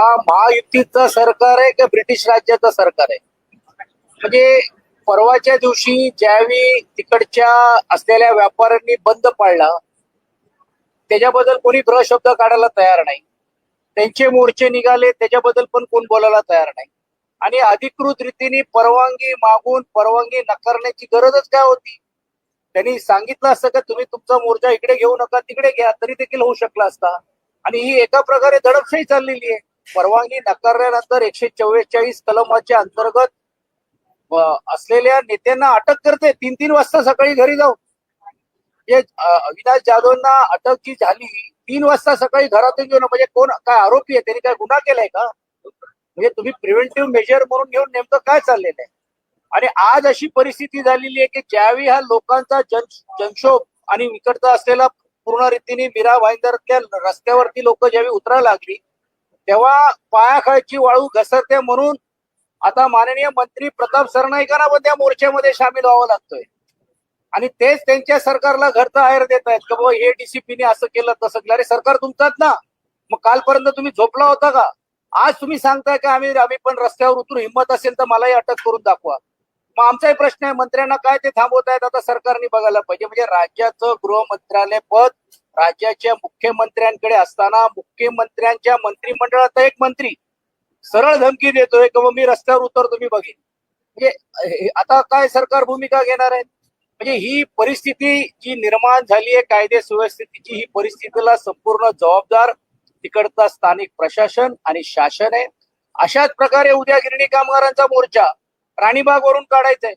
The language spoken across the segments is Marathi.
हा महायुतीचं सरकार आहे का ब्रिटिश राज्याचं सरकार आहे? म्हणजे परवाच्या दिवशी ज्यावेळी तिकडच्या असलेल्या व्यापाऱ्यांनी बंद पाळला त्याच्याबद्दल कोणी ग्रह शब्द काढायला तयार नाही. त्यांचे मोर्चे निघाले त्याच्याबद्दल पण कोण बोलायला तयार नाही. आणि अधिकृत रीतीने परवानगी मागून परवानगी नकारण्याची गरजच काय होती? त्यांनी सांगितलं असतं का तुम्ही तुमचा मोर्चा इकडे घेऊ नका तिकडे घ्या तरी देखील होऊ शकला असता. आणि ही एका प्रकारे दडपशाही चाललेली आहे. परवानगी नकारल्यानंतर एकशे चव्वेचाळीस कलमाच्या अंतर्गत असलेल्या नेत्यांना अटक करते. तीन तीन वाजता सकाळी घरी जाऊन. जे अविनाश जाधवना अटक जी झाली तीन वाजता सकाळी घरातून घेऊन म्हणजे कोण काय आरोपी आहे? त्यांनी काय गुन्हा केलाय का? म्हणजे तुम्ही प्रिव्हेंटिव्ह मेजर म्हणून घेऊन नेमकं काय चाललेलं आहे? आणि आज अशी परिस्थिती झालेली आहे की ज्यावेळी हा लोकांचा जन जनक्षोभ आणि विकटचा असलेला पूर्ण रीतीने मीरा भाईंदरातल्या रस्त्यावरती लोक ज्यावेळी उतरायला लागली तेव्हा पायाखालची वाळू घसरते म्हणून आता माननीय मंत्री प्रताप सरनाईकांना पण त्या मोर्चामध्ये सामील व्हावं लागतोय. आणि तेच त्यांच्या सरकारला घरचा आहेर देत आहेत की बाबा हे डीसीपीने असं केलं तसं केलं. अरे सरकार तुमचाच ना. मग कालपर्यंत तुम्ही झोपला होता का? आज तुम्ही सांगताय का आम्ही आम्ही पण रस्त्यावर उतरून हिंमत असेल तर मलाही अटक करून दाखवा. मग आमचाही प्रश्न आहे मंत्र्यांना काय ते थांबवत आहेत आता सरकारने बघायला पाहिजे. म्हणजे राज्याचं गृह मंत्रालय पद राज्याच्या मुख्यमंत्र्यांकडे असताना मुख्यमंत्र्यांच्या मंत्रिमंडळाचा एक मंत्री. सरळ धमकी देतोय किंवा मी रस्त्यावर उतरतो मी बघेन म्हणजे आता काय सरकार भूमिका घेणार आहे? म्हणजे ही परिस्थिती जी निर्माण झाली आहे कायदे सुव्यवस्थेची ही परिस्थितीला संपूर्ण जबाबदार तिकडचा स्थानिक प्रशासन आणि शासन आहे. अशाच प्रकारे उद्या गिरणी कामगारांचा मोर्चा राणीबाग वरून काढायचा आहे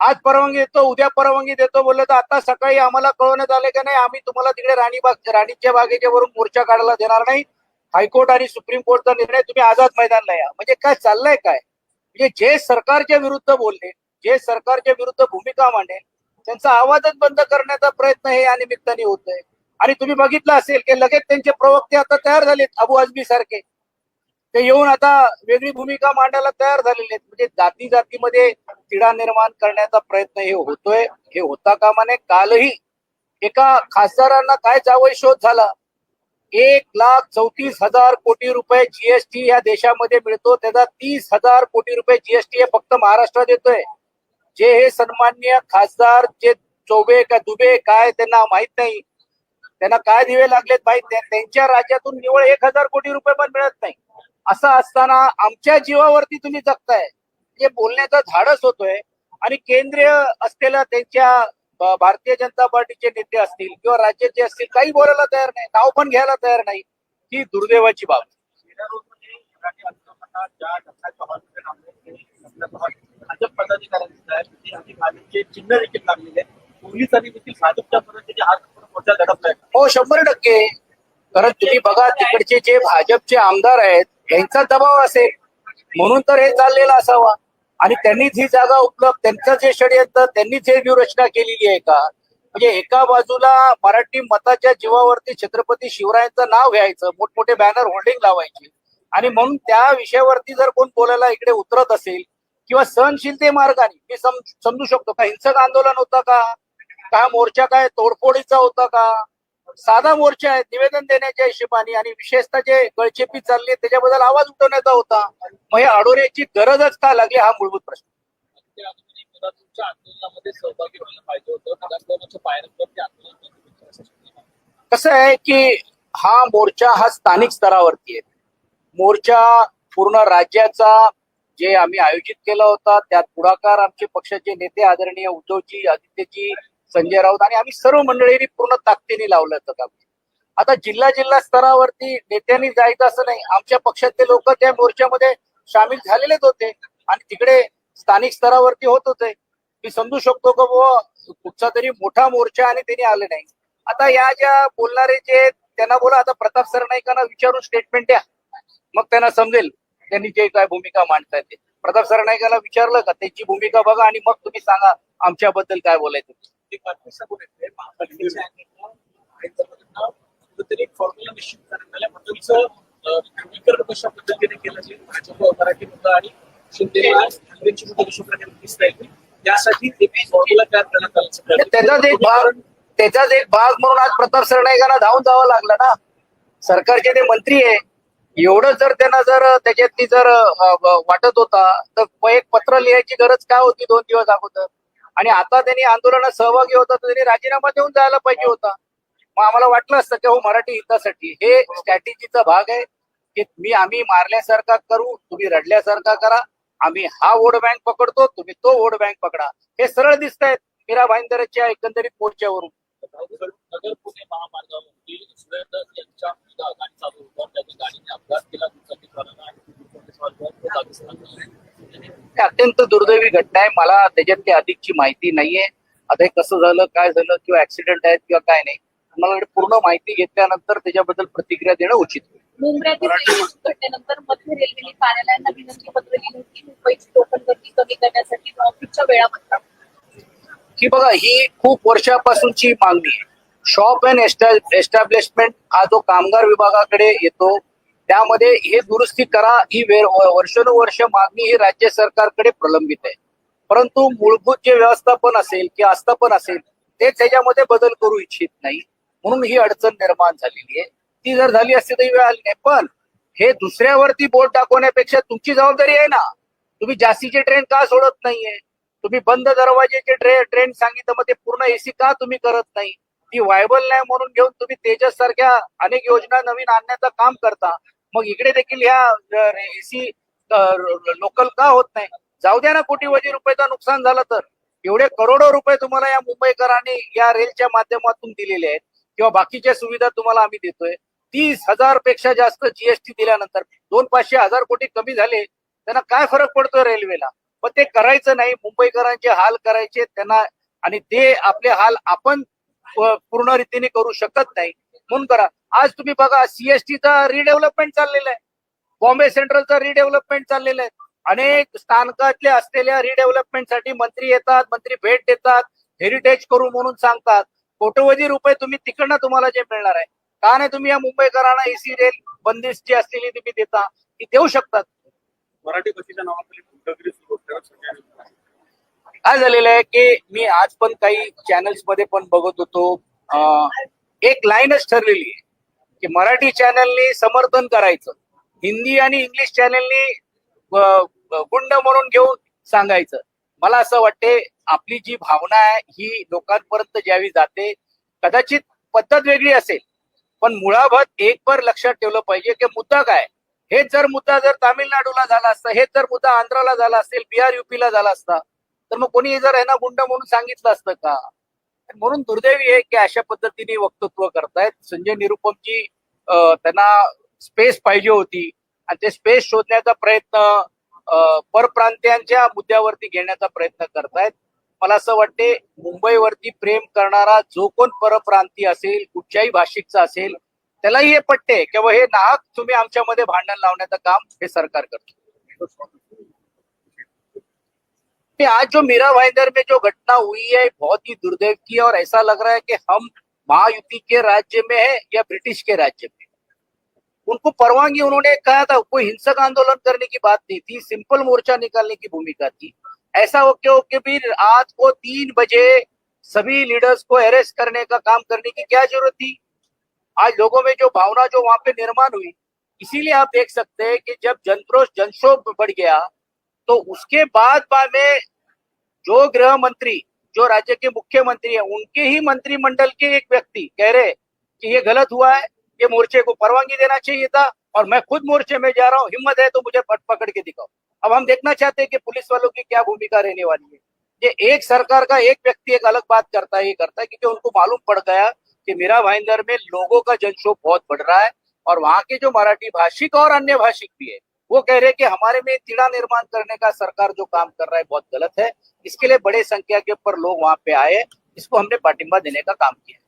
आज परवानगी देतो उद्या परवानगी देतो बोललं तर आता सकाळी आम्हाला कळवण्यात आले का नाही आम्ही तुम्हाला तिकडे राणीबाग राणीच्या बागेच्या वरून मोर्चा काढायला देणार नाही. हायकोर्ट आणि सुप्रीम कोर्टचा निर्णय तुम्ही आझाद मैदानला या. म्हणजे काय चाललंय काय? म्हणजे जे सरकारच्या विरुद्ध बोलले जे सरकारच्या विरुद्ध भूमिका मांडेल त्यांचा आवाजच बंद करण्याचा प्रयत्न हे या निमित्ताने होतोय. आणि तुम्ही बघितलं असेल की लगेच त्यांचे प्रवक्ते आता तयार झालेत अबू आजमी सारखे ते येऊन आता वेगळी भूमिका मांडायला तयार झालेले आहेत. म्हणजे जाती जातीमध्ये तिढा निर्माण करण्याचा प्रयत्न हे होतोय हे होता कामा नये. कालही एका खासदारांना काय जावई शोध झाला? एक लाख चौतीस हजार कोटी रुपये जीएसटी या देशामध्ये मिळतो. त्याचा तीस हजार कोटी रुपये जीएसटी हे फक्त महाराष्ट्रात येतोय. जे हे सन्मान्य खासदार जे चौबे का दुबे काय त्यांना माहीत नाही. त्यांना काय दिवे लागलेत बाई? त्यांच्या राज्यातून निवळ एक हजार कोटी रुपये पण मिळत नाही. असं असताना आमच्या जीवावरती तुम्ही जगताय. हे बोलण्याचा धाडस होतोय. आणि केंद्रीय असलेल्या त्यांच्या भारतीय जनता पार्टीचे नेते असतील किंवा राज्याचे असतील काही बोलायला तयार नाही. नाव पण घ्यायला तयार नाही. ही दुर्दैवाची बाब. आहे. चिन्ह देखील लागलेले पोलिसांनी देखील भाजपच्या पद्धतीने हा हो शंभर टक्के. कारण तुम्ही बघा तिकडचे जे भाजपचे आमदार आहेत त्यांचा दबाव असेल. म्हणून तर हे चाललेलं असावा. आणि त्यांनीच ही जागा उपलब्ध त्यांचं जे षडयंत्र त्यांनीच हे व्यूहरचना केलेली आहे का? म्हणजे एका बाजूला मराठी मताच्या जीवावरती छत्रपती शिवरायांचं नाव घ्यायचं मोठमोठे बॅनर होल्डिंग लावायचे. आणि म्हणून त्या विषयावरती जर कोण बोलायला इकडे उतरत असेल किंवा सहनशीलते मार्गाने मी समजू शकतो का? हिंसक आंदोलन होता का? का मोर्चा काय तोडफोडीचा होता का? साधा मोर्चा आहे. निवेदन देण्याच्या हिशोबाने आणि विशेषतः जे गळचेपी चालली त्याच्याबद्दल आवाज उठवण्याचा होता. मग हे अडवण्याची गरजच का लागली हा मूलभूत प्रश्न. आंदोलन कसं आहे की हा मोर्चा हा स्थानिक स्तरावरती आहे. मोर्चा पूर्ण राज्याचा जे आम्ही आयोजित केला होता त्यात पुढाकार आमचे पक्षाचे नेते आदरणीय उद्धवजी आदित्यजी संजय राऊत आणि आम्ही सर्व मंडळींनी पूर्ण ताकदीने लावलं होतं काम. आता जिल्हा जिल्हा स्तरावरती नेत्यांनी जायचं असं नाही. आमच्या पक्षातले लोक त्या मोर्चामध्ये सामील झालेलेच होते आणि तिकडे स्थानिक स्तरावरती होत होते. मी समजू शकतो का बुवा कुठचा तरी मोठा मोर्चा आणि त्यांनी आले नाही. आता या ज्या बोलणारे जे त्यांना बोला आता प्रताप सरनाईकांना विचारून स्टेटमेंट द्या. मग त्यांना समजेल त्यांनी जे काय भूमिका मांडतायत ते. प्रताप सरनाईकाला विचारलं का त्यांची भूमिका बघा आणि मग तुम्ही सांगा आमच्याबद्दल काय बोलायचं. ते. बातमी समोर येते महापालिकेच्या आयोजकांना कुठेतरी फॉर्म्युला निश्चित करण्यात आल्या तुमचं ध्रुवीकरण कशा पद्धतीने केलं जाईल? भाजप मराठी मुद्दा आणि शिंदे काँग्रेसची मुद्दा कशा प्रकारे दिसता येईल त्यासाठी एक फॉर्म्युला तयार करण्यात आला. त्याचाच एक भाग त्याचाच एक भाग म्हणून आज प्रताप सरनाईकांना धावून जावं लागलं ना. सरकारचे ते मंत्री आहे एवढं जर त्यांना जर त्याच्यातली जर वाटत होता तर एक पत्र लिहायची गरज काय होती दोन दिवस अगोदर? आणि आता त्यांनी आंदोलनात सहभागी होता तर त्यांनी राजीनामा देऊन जायला पाहिजे होता. मग आम्हाला वाटलं असतं की हो मराठी हितासाठी हे स्ट्रॅटेजीचा भाग आहे की मी आम्ही मारल्यासारखा करू तुम्ही रडल्यासारखा करा आम्ही हा वोट बँक पकडतो तुम्ही तो वोट बँक पकडा. हे सरळ दिसत आहेत मीरा भाईंदरच्या एकंदरीत मोर्चावरून नगर पुणे महामार्गावरती सुरेंद्र यांच्या मुलगा गाडी चालू होता त्याने गाडीने अपघात केला दुचाकीस्वाराला आणि दुचाकीस्वार तो जागीच ठार झाला. हे अत्यंत दुर्दैवी घटना आहे. मला त्याच्यातली अधिकची माहिती नाहीये. आता हे कसं झालं काय झालं किंवा ऍक्सिडेंट आहेत किंवा काय नाही मला पूर्ण माहिती घेतल्यानंतर त्याच्याबद्दल प्रतिक्रिया देणं उचित होईल. मुंबईतील रेल्वे घटनेनंतर मध्य रेल्वेने कार्यालयांना विनंती पत्र लिहिली होती. मुंबईची लोकल गर्दी कमी करण्यासाठी ट्रॉफिकच्या वेळा बदला की बघा ही खूप वर्षापासूनची मागणी आहे. शॉप अँड एस्टॅब्लिशमेंट हा जो कामगार विभागाकडे येतो त्यामध्ये हे दुरुस्ती करा ही वर्षानुवर्ष मागणी ही राज्य सरकारकडे प्रलंबित आहे. परंतु मूलभूत जे व्यवस्थापन असेल किंवा आस्थापन असेल ते त्याच्यामध्ये बदल करू इच्छित नाही. म्हणून ही अडचण निर्माण झालेली आहे. ती जर झाली असती तर वेळ आली नाही. पण हे दुसऱ्यावरती बोट दाखवण्यापेक्षा तुमची जबाबदारी आहे ना. तुम्ही जास्तीचे ट्रेन का सोडत नाहीये? तुम्ही बंद दरवाजेचे ट्रे ट्रेन सांगितलं मग ते पूर्ण एसी का तुम्ही करत नाही? ती व्हायबल नाही म्हणून घेऊन तुम्ही तेजस सारख्या अनेक योजना नवीन आणण्याचं काम करता. मग इकडे देखील ह्या एसी लोकल का होत नाही? जाऊ द्या ना कोटीवधी रुपयाचं नुकसान झालं तर. एवढे करोडो रुपये तुम्हाला या मुंबईकरांनी या रेलच्या माध्यमातून दिलेले आहेत. किंवा बाकीच्या सुविधा तुम्हाला आम्ही देतोय. तीस हजारपेक्षा जास्त जीएसटी दिल्यानंतर दोन पाचशे हजार कोटी कमी झाले त्यांना काय फरक पडतोय रेल्वेला? पण ते करायचं नाही. मुंबईकरांचे हाल करायचे त्यांना आणि ते आपले हाल आपण पूर्ण रीतीने करू शकत नाही. म्हणून करा. आज तुम्ही बघा सीएसटीचा रिडेव्हलपमेंट चाललेलं आहे. बॉम्बे सेंट्रलचं रिडेव्हलपमेंट चाललेलं आहे. अनेक स्थानकातल्या असलेल्या रिडेव्हलपमेंटसाठी मंत्री येतात मंत्री भेट देतात हेरिटेज करू म्हणून सांगतात. कोट्यवधी रुपये तुम्ही तिकडनं तुम्हाला जे मिळणार आहे. का नाही तुम्ही या मुंबईकरांना एसी रेल बंदिस्त जी असलेली तुम्ही देता ती देऊ शकतात. मराठी नावाखाली गुंडगिरी सुरू. काय झालेलं आहे की मी आज पण काही चॅनल्समध्ये पण बघत होतो. एक लाईनच ठरलेली आहे की मराठी चॅनलनी समर्थन करायचं. हिंदी आणि इंग्लिश चॅनलनी गुंड म्हणून घेऊन सांगायचं. मला असं वाटते आपली जी भावना आहे ही लोकांपर्यंत ज्यावेळी जाते कदाचित पद्धत वेगळी असेल. पण मुळाभत एक बार लक्षात ठेवलं पाहिजे की मुद्दा काय? हेच जर मुद्दा जर तामिळनाडूला झाला असता हेच जर मुद्दा आंध्राला झाला असेल बिहार युपीला झाला असता तर मग कोणी जर यांना गुंड म्हणून सांगितलं असतं का? म्हणून दुर्दैवी आहे की अशा पद्धतीने वक्तृत्व करतायत. संजय निरुपमची त्यांना स्पेस पाहिजे होती. आणि ते स्पेस शोधण्याचा प्रयत्न अं, परप्रांतीयांच्या मुद्द्यावरती घेण्याचा प्रयत्न करतायत. मला असं वाटते मुंबईवरती प्रेम करणारा जो कोण परप्रांती असेल कुठच्याही भाषिकचा असेल त्यालाही हे पटते किंवा हे नाहक तुम्ही आमच्यामध्ये भांडण लावण्याचं काम हे सरकार करतो. कि आज जो मीरा भाईंदर में जो घटना हुई है बहुत ही दुर्दैव की है और ऐसा लग रहा है कि हम महायुति के राज्य में है या ब्रिटिश के राज्य में उनको परवानगी उन्होंने कहा था, कोई हिंसक आंदोलन करने की बात नहीं थी, सिंपल मोर्चा निकालने की भूमिका थी। ऐसा हो के होके भी रात को तीन बजे सभी लीडर्स को अरेस्ट करने का काम करने की क्या ज़रूरत थी? आज लोगों में जो भावना जो वहाँ पे निर्माण हुई, इसीलिए आप देख सकते हैं कि जब जनक्रोश जनशोभ बढ़ गया तो उसके बाद बाद में जो गृह मंत्री, जो राज्य के मुख्यमंत्री है, उनके ही मंत्रिमंडल के एक व्यक्ति कह रहे कि ये गलत हुआ है, ये मोर्चे को परवानगी देना चाहिए था और मैं खुद मोर्चे में जा रहा हूँ, हिम्मत है तो मुझे पट पकड़ के दिखाओ। अब हम देखना चाहते हैं कि पुलिस वालों की क्या भूमिका रहने वाली है। ये एक सरकार का एक व्यक्ति एक अलग बात करता है, ये करता है क्योंकि उनको मालूम पड़ गया कि मीरा भाईंदर में लोगों का जनशोभ बहुत बढ़ रहा है और वहाँ के जो मराठी भाषिक और अन्य भाषिक भी है वो कह रहे हैं कि हमारे में तिड़ा निर्माण करने का सरकार जो काम कर रहा है बहुत गलत है इसके लिए बड़े संख्या के ऊपर लोग वहाँ पे आए इसको हमने पाटिंबा देने का काम किया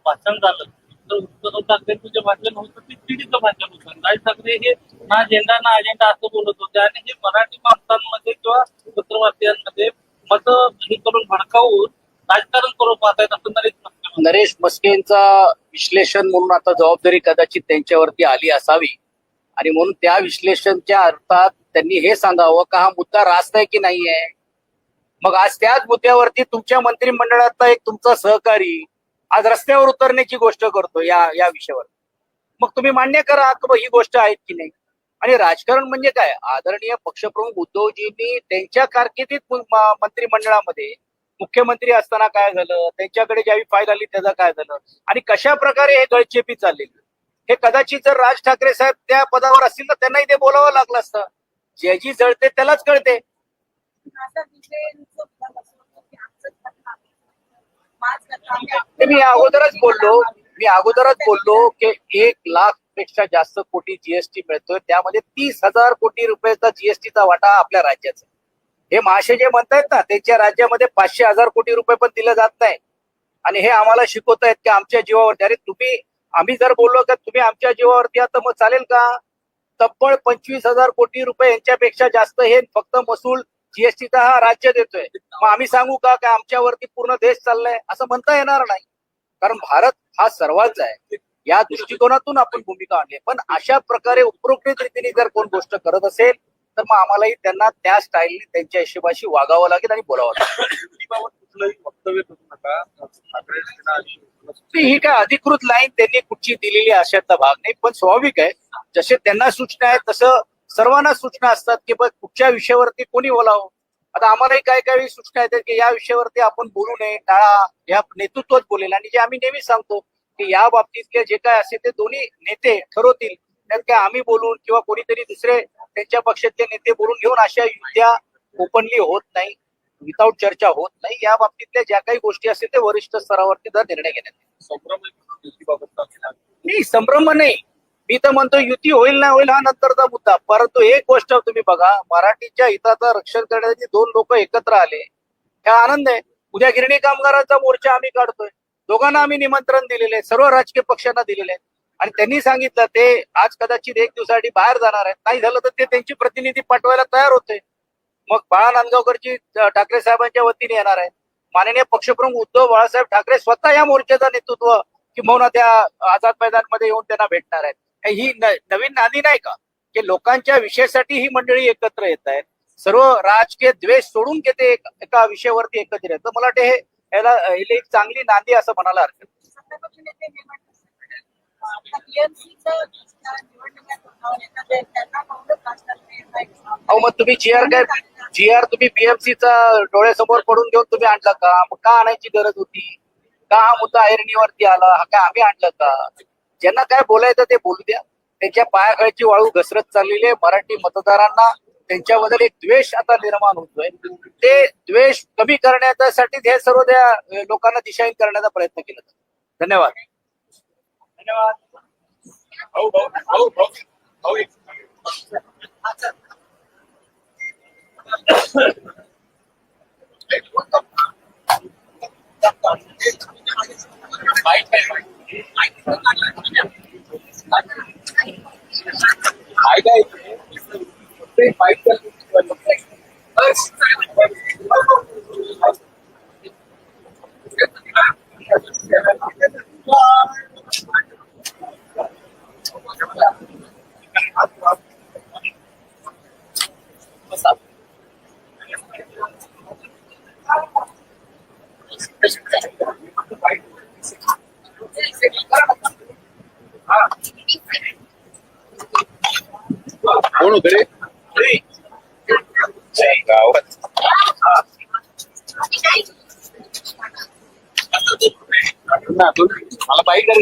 भाषण झालं तर उद्धव ठाकरेंचं जे भाषण होतं ते तिडीचं भाषण होतं राज ठाकरे हे ना अजेंडा ना अजेंडा असं बोलत होते आणि हे मराठी माणसांमध्ये किंवा पत्रवासियांमध्ये मत हे करून भडकावून राजकारण करून पाहतायत असं नरेश. नरेश मस्केंचा विश्लेषण म्हणून आता जबाबदारी कदाचित त्यांच्यावरती आली असावी. आणि म्हणून त्या विश्लेषणच्या अर्थात त्यांनी हे सांगावं का हा मुद्दा रास्त आहे की नाही आहे मग आज त्याच मुद्द्यावरती तुमच्या मंत्रिमंडळातला एक तुमचा सहकारी आज रस्त्यावर उतरण्याची गोष्ट करतो या या विषयावर. मग तुम्ही मान्य करा की ही गोष्ट आहे की नाही? आणि राजकारण म्हणजे काय? आदरणीय पक्षप्रमुख उद्धवजींनी त्यांच्या कारकिर्दीत मु- म- मंत्रिमंडळामध्ये मुख्यमंत्री असताना काय झालं? त्यांच्याकडे ज्यावेळी फाईल आली त्याचं काय झालं? आणि कशा प्रकारे हे गळचेपी चाललेली? हे कदाचित जर राज ठाकरे साहेब त्या पदावर असतील तर त्यांनाही ते बोलावं लागलं असतं. ज्याची जळते त्यालाच कळते. मी अगोदरच बोललो. मी अगोदरच बोललो की एक लाखपेक्षा जास्त कोटी जीएसटी मिळतोय. त्यामध्ये तीस हजार कोटी रुपयाचा जीएसटीचा वाटा आपल्या राज्याचा हे महाशय जे म्हणतायत ना त्यांच्या राज्यामध्ये पाचशे हजार कोटी रुपये पण दिले जात नाही. आणि हे आम्हाला शिकवतायत की आमच्या जीवावरती अरे तुम्ही आम्ही जर बोललो का तुम्ही आमच्या जीवावरती आता तर मग चालेल का? तब्बल पंचवीस हजार कोटी रुपये यांच्यापेक्षा जास्त हे फक्त महसूल जीएसटीचा हा राज्य देतोय. मग आम्ही सांगू का काय आमच्यावरती पूर्ण देश चाललाय? असं म्हणता येणार नाही. कारण भारत हा सर्वांचा आहे. या दृष्टिकोनातून आपण भूमिका आणली पण अशा प्रकारे उपरोक्त रीतीने जर कोण गोष्ट करत असेल तर मग आम्हालाही त्यांना त्या स्टाईलने त्यांच्या हिशोबाशी वागावं लागेल आणि बोलावं लागेल. ही काय अधिकृत लाईन त्यांनी कुठची दिलेली आहे अशातला भाग नाही पण स्वाभाविक आहे. जसे त्यांना सूचना आहेत तसं सर्वांना सूचना असतात की बघ कुठच्या विषयावरती कोणी बोलावं. आता आम्हालाही काय काही सूचना येतात की या विषयावरती आपण बोलू नये टाळा या नेतृत्वच बोलेल. आणि जे आम्ही नेहमी सांगतो की या बाबतीतले जे काय असेल ते दोन्ही नेते ठरवतील. त्यात काय आम्ही बोलून किंवा कोणीतरी दुसरे त्यांच्या पक्षातले नेते बोलून घेऊन अशा युद्ध्या ओपनली होत नाही विदाऊट चर्चा होत नाही. या बाबतीतल्या ज्या काही गोष्टी असतील ते वरिष्ठ स्तरावरती जर निर्णय घेण्यात नाही संभ्रम नाही. मी तर म्हणतो युती होईल ना होईल हा नंतरचा मुद्दा. परंतु एक गोष्ट तुम्ही बघा मराठीच्या हिताचं रक्षण करण्यासाठी दोन लोक एकत्र आले. हा आनंद आहे. उद्या गिरणी कामगारांचा मोर्चा आम्ही काढतोय. दोघांना आम्ही निमंत्रण दिलेले आहे. सर्व राजकीय पक्षांना दिलेले आहे. आणि त्यांनी सांगितलं ते आज कदाचित एक दिवसासाठी बाहेर जाणार आहेत. नाही झालं तर ते त्यांची प्रतिनिधी पाठवायला तयार होते. मग बाळा नांदगावकरची ठाकरे साहेबांच्या वतीने येणार आहेत. माननीय पक्षप्रमुख उद्धव बाळासाहेब ठाकरे स्वतः या मोर्चाचं नेतृत्व किंबहुना त्या आझाद मैदानमध्ये येऊन त्यांना भेटणार आहेत. ही नवीन नांदी नाही का? की लोकांच्या विषयासाठी ही मंडळी एकत्र येत आहेत. सर्व राजकीय द्वेष सोडून घेते एका विषयावरती एकत्र येतं मला वाटतं हे याला एक चांगली नांदी असं म्हणायला हरकत अहो मग तुम्ही चेअर काय चेअर तुम्ही बीएमसीचा डोळ्यासमोर पडून घेऊन तुम्ही आणला का? मग का आणायची गरज होती? का हा मुद्दा ऐरणीवरती आला? हा काय आम्ही आणलं का? ज्यांना काय बोलायचं ते बोलू द्या. त्यांच्या पायाखाळची वाळू घसरत चाललेली आहे. मराठी मतदारांना त्यांच्याबद्दल एक द्वेष आता निर्माण होतोय. ते द्वेष कमी करण्यासाठी हे सर्व त्या लोकांना दिशाहीन करण्याचा प्रयत्न केला धन्यवाद. धन्यवाद. भाऊ भाऊ भाऊ भाऊ भाऊ एक माईक आहे, माईक आहे ते माईक कोण होत रे गावात ना तू मला बाईक कर